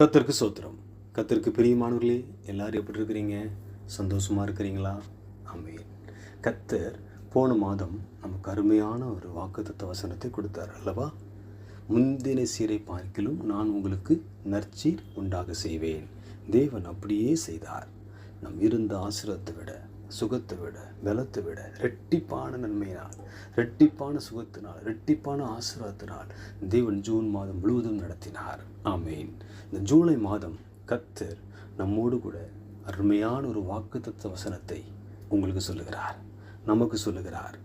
கத்திற்கு சோத்திரம். கத்திற்கு பிரியமானவர்களே எல்லாரும் எப்படி இருக்கிறீங்க சந்தோஷமா இருக்கிறீங்களா? அமையன் கத்தர் போன மாதம் நமக்கு அருமையான ஒரு வாக்குத்தத்த வசனத்தை கொடுத்தார் அல்லவா? முந்தின சீரை பார்க்கிலும் நான் உங்களுக்கு நற்சீர் உண்டாக செய்வேன். தேவன் அப்படியே செய்தார். நம் இருந்த ஆசிரத்தை விட சுகத்தை விட பலத்தை விட ரெட்டிப்பான நன்மையினால் ரெட்டிப்பான சுகத்தினால் ரெட்டிப்பான ஆசீர்வாதத்தினால் தேவன் ஜூன் மாதம் முழுவதும் நடத்தினார். ஆமேன். இந்த ஜூலை மாதம் கத்தர் நம்மோடு கூட அருமையான ஒரு வாக்குத்தத்த வசனத்தை உங்களுக்கு சொல்லுகிறார். நமக்கு சொல்லுகிறார்.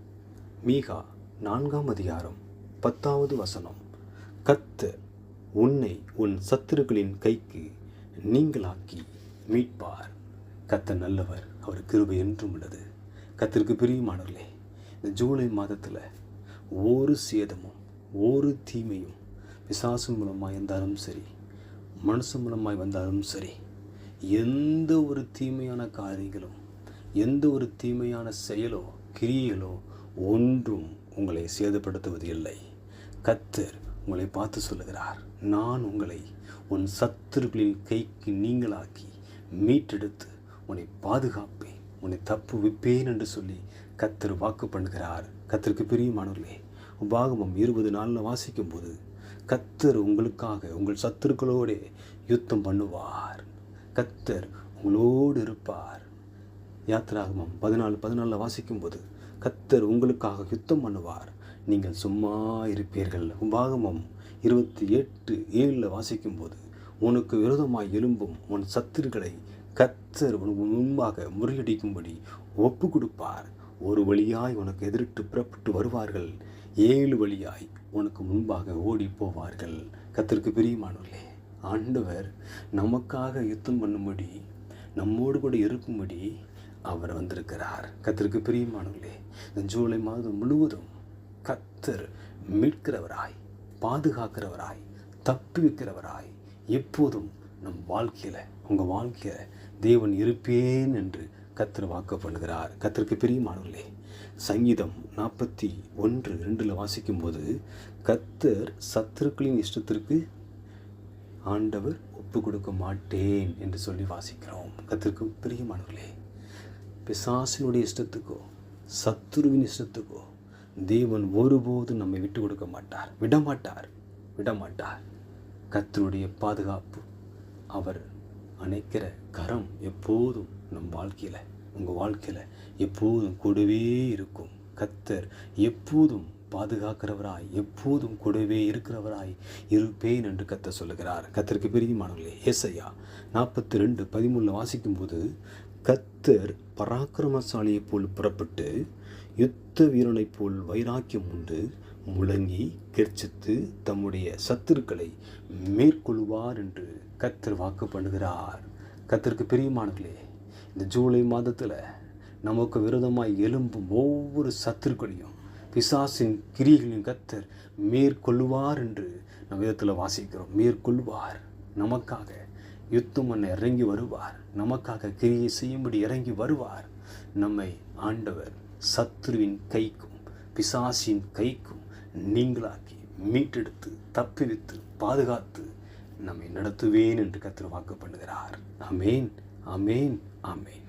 மீகா நான்காம் அதிகாரம் பத்தாவது வசனம். கத்தர் உன்னை உன் சத்துருக்களின் கைக்கு நீங்களாக்கி மீட்பார். கத்தர் நல்லவர். அவர் கிருபை என்றும் உள்ளது. கத்திற்கு பிரியமானவர்களே இந்த ஜூலை மாதத்தில் ஒரு சேதமும் ஒரு தீமையும் பிசாசு மூலமாக இருந்தாலும் சரி மனசு மூலமாய் வந்தாலும் சரி எந்த ஒரு தீமையான காரியங்களும் எந்த ஒரு தீமையான செயலோ கிரியைகளோ ஒன்றும் உங்களை சேதப்படுத்துவது இல்லை. கத்தர் உங்களை பார்த்து சொல்லுகிறார் நான் உங்களை உன் சத்துருக்களின் கைக்கு நீங்களாக்கி மீட்டெடுத்து உன்னை பாதுகாப்பேன் உன்னை தப்பு விப்பேன் என்று சொல்லி கத்தர் வாக்கு பண்ணுகிறார். கத்தருக்கு பிரியமானவர்களே உபாகமம் இருபது நாளில் வாசிக்கும்போது கத்தர் உங்களுக்காக உங்கள் சத்துருக்களோடு யுத்தம் பண்ணுவார். கத்தர் உங்களோடு இருப்பார். யாத்திராகமம் பதினாலு பதினாலில் வாசிக்கும்போது கத்தர் உங்களுக்காக யுத்தம் பண்ணுவார். நீங்கள் சும்மா இருப்பீர்கள். உபாகமம் இருபத்தி எட்டு ஏழில் வாசிக்கும்போது உனக்கு விரோதமாய் எழும்பும் உன் சத்துருக்களை கத்தர் உனக்கு முன்பாக முறியடிக்கும்படி ஒப்பு கொடுப்பார் ஒரு வழியாய் உனக்கு எதிரிட்டு புறப்பட்டு வருவார்கள். ஏழு வழியாய் உனக்கு முன்பாக ஓடி போவார்கள் கத்திற்கு பிரியமானவர்களே ஆண்டவர் நமக்காக யுத்தம் பண்ணும்படி நம்மோடு கூட இருக்கும்படி அவர் வந்திருக்கிறார். கத்திற்கு பிரியமானவர்களே இந்த ஜூலை மாதம் முழுவதும் கத்தர் மீட்கிறவராய் பாதுகாக்கிறவராய் தப்பி வைக்கிறவராய் எப்போதும் நம் வாழ்க்கையில் உங்கள் வாழ்க்கையில் தேவன் இருப்பேன் என்று கத்தர் வாக்கு பண்ணுகிறார் கத்திற்கு பிரியமானவர்களே சங்கீதம் நாற்பத்தி ஒன்று ரெண்டில் வாசிக்கும்போது கத்தர் சத்துருக்களின் இஷ்டத்திற்கு ஆண்டவர் ஒப்பு கொடுக்க மாட்டேன் என்று சொல்லி வாசிக்கிறோம். கத்திற்கு பிரியமானவர்களே பிசாசினுடைய இஷ்டத்துக்கோ சத்துருவின் இஷ்டத்துக்கோ தேவன் ஒருபோதும் நம்மை விட்டு கொடுக்க மாட்டார். விடமாட்டார். விடமாட்டார். கத்தருடைய பாதுகாப்பு அவர் அணைக்கிற கரம் எப்போதும் நம் வாழ்க்கையில் உங்கள் வாழ்க்கையில் எப்போதும் கூடவே இருக்கும். கத்தர் எப்போதும் பாதுகாக்கிறவராய் எப்போதும் கூடவே இருக்கிறவராய் இருப்பேன் என்று கத்த சொல்லுகிறார். கத்தருக்கு பிரியமானவர்களே ஏசையா நாற்பத்தி ரெண்டு பதிமூணில் வாசிக்கும்போது கத்தர் பராக்கிரமசாலியைப் போல் புறப்பட்டு யுத்த வீரனைப் போல் வைராக்கியம் உண்டு முழங்கி கெர்ச்சித்து தம்முடைய சத்துருக்களை மேற்கொள்வார் என்று கத்தர் வாக்கு பண்ணுகிறார். கத்தருக்கு பிரியமானங்களே இந்த ஜூலை மாதத்தில் நமக்கு விரோதமாக எலும்பும் ஒவ்வொரு சத்துருக்களையும் பிசாசின் கிரிகளையும் கத்தர் மேற்கொள்வார் என்று நம் விதத்தில் வாசிக்கிறோம். மேற்கொள்வார். நமக்காக யுத்தம் பண்ண இறங்கி வருவார். நமக்காக கிரியை செய்யும்படி இறங்கி வருவார். நம்மை ஆண்டவர் சத்ருவின் கைக்கும் பிசாசின் கைக்கும் நீங்களாக்கி மீட்டெடுத்து தப்பிவித்து பாதுகாத்து நம்மை நடத்துவேன் என்று கத்திர வாக்கு பண்ணுகிறார் அமேன் அமேன் அமேன்